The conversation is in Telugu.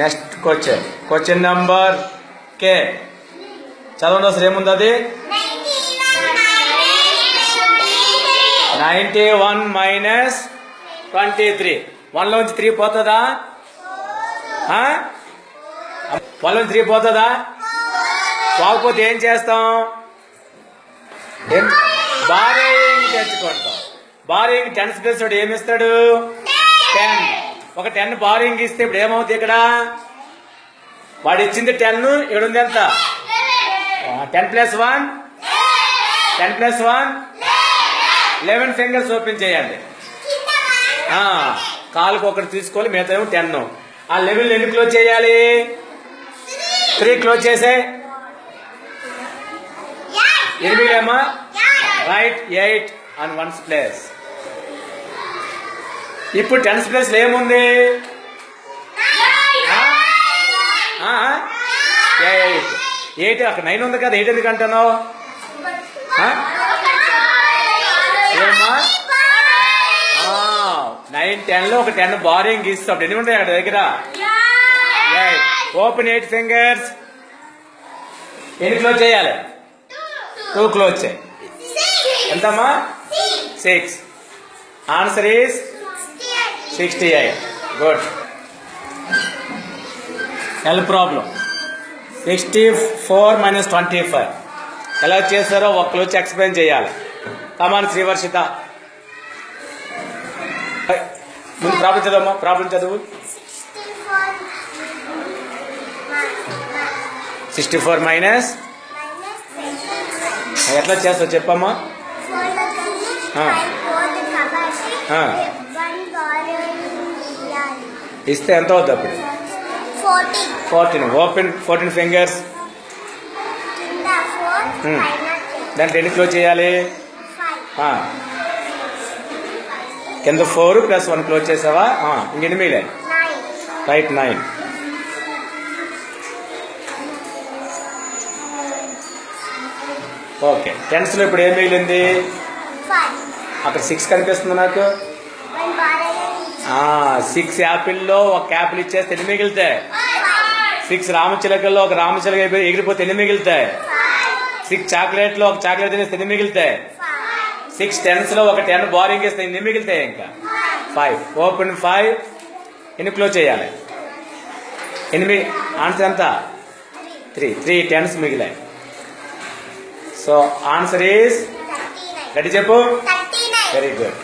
నెక్స్ట్ క్వశ్చన్ క్వశ్చన్ నంబర్ కే చదవండి అసలు ఏముంది అది? Ninety one minus twenty three వన్లోంచి three పోతుందా? వన్లోంచి త్రీ పోతుందా? పోకపోతే ఏం చేస్తాం? ఏం? తెచ్చుకుంటాం. బారింగ్ టెన్స్ ప్లస్ వాడు ఏమి ఇస్తాడు? టెన్ ఒక టెన్ బారింగ్ ఇస్తే ఇప్పుడు ఏమవుతుంది ఇక్కడ? వాడు ఇచ్చింది టెన్ ఇక్కడ ఉంది ఎంత? Ten plus one? Ten plus one? Eleven fingers open చేయండి. కాలుకు ఒకటి తీసుకోవాలి మిగతా ఏమో టెన్. ఆ లెవెల్ ఎన్ని క్లోజ్ చేయాలి? త్రీ క్లోజ్ చేసే? ఎనిమిదేమా? Right eight and ones place. ఇప్పుడు టెన్స్ ప్లేస్ ఏముంది? ఎయిట్ ఎయిట్ అక్కడ నైన్ ఉంది కదా ఎయిట్ ఎందుకు అంటున్నావు? ఆ? ఏమ్మా? నైన్ టెన్లో ఒక టెన్ బారింగ్ ఇస్తాం ఎన్ని ఉంటాయి అక్కడ దగ్గర? ఓపెన్ ఎయిట్ ఫింగర్స్ ఎన్ని క్లోజ్ చేయాలి? టూ క్లోజ్ చేయి. ఎంతమ్మా? Six answer is sixty eight. Good. L problem sixty four minus twenty five ఎలా చేస్తారో ఒక్కరు వచ్చి ఎక్స్ప్లెయిన్ చేయాలి కమాన్ శ్రీవర్షిత. ముందు ప్రాబ్లం చదవమ్మా. ప్రాబ్లం చదువు. సిక్స్టీ ఫోర్ మైనస్ ఎట్లా చేస్తావు చెప్పమ్మా. ఇస్తే ఎంత అవుతుంది అప్పుడు? Fourteen. Open fourteen fingers. Hmm. దాంట్లో ఎన్ని క్లోజ్ చేయాలి. కింద ఫోర్ ప్లస్ వన్ క్లోజ్ చేసావా? ఇంకెన్ని మిగిలే రైట్ నైన్. ఓకే. టెన్స్లో ఇప్పుడు ఏం మిగిలింది? అక్కడ సిక్స్ కనిపిస్తుంది నాకు. సిక్స్ యాపిల్లో ఒక యాపిల్ ఇచ్చేస్తే ఎన్ని మిగులుతాయి? సిక్స్ రామచిలకల్లో ఒక రామచిలక ఎగిరిపోతే ఎన్ని మిగులుతాయి? సిక్స్ చాక్లెట్లో ఒక చాక్లెట్ తినేస్తే ఎన్ని మిగులుతాయి? సిక్స్ టెన్స్లో ఒక టెన్ బారింగ్ ఇస్తే ఎన్ని మిగులుతాయి ఇంకా? ఫైవ్ ఓపెన్ ఫైవ్ ఎన్ని క్లోజ్ చేయాలి? ఎనిమిది. ఆన్సర్ ఎంత? త్రీ త్రీ టెన్స్ మిగిలాయి. సో ఆన్సర్ ఈస్ గట్టి చెప్పు? Very good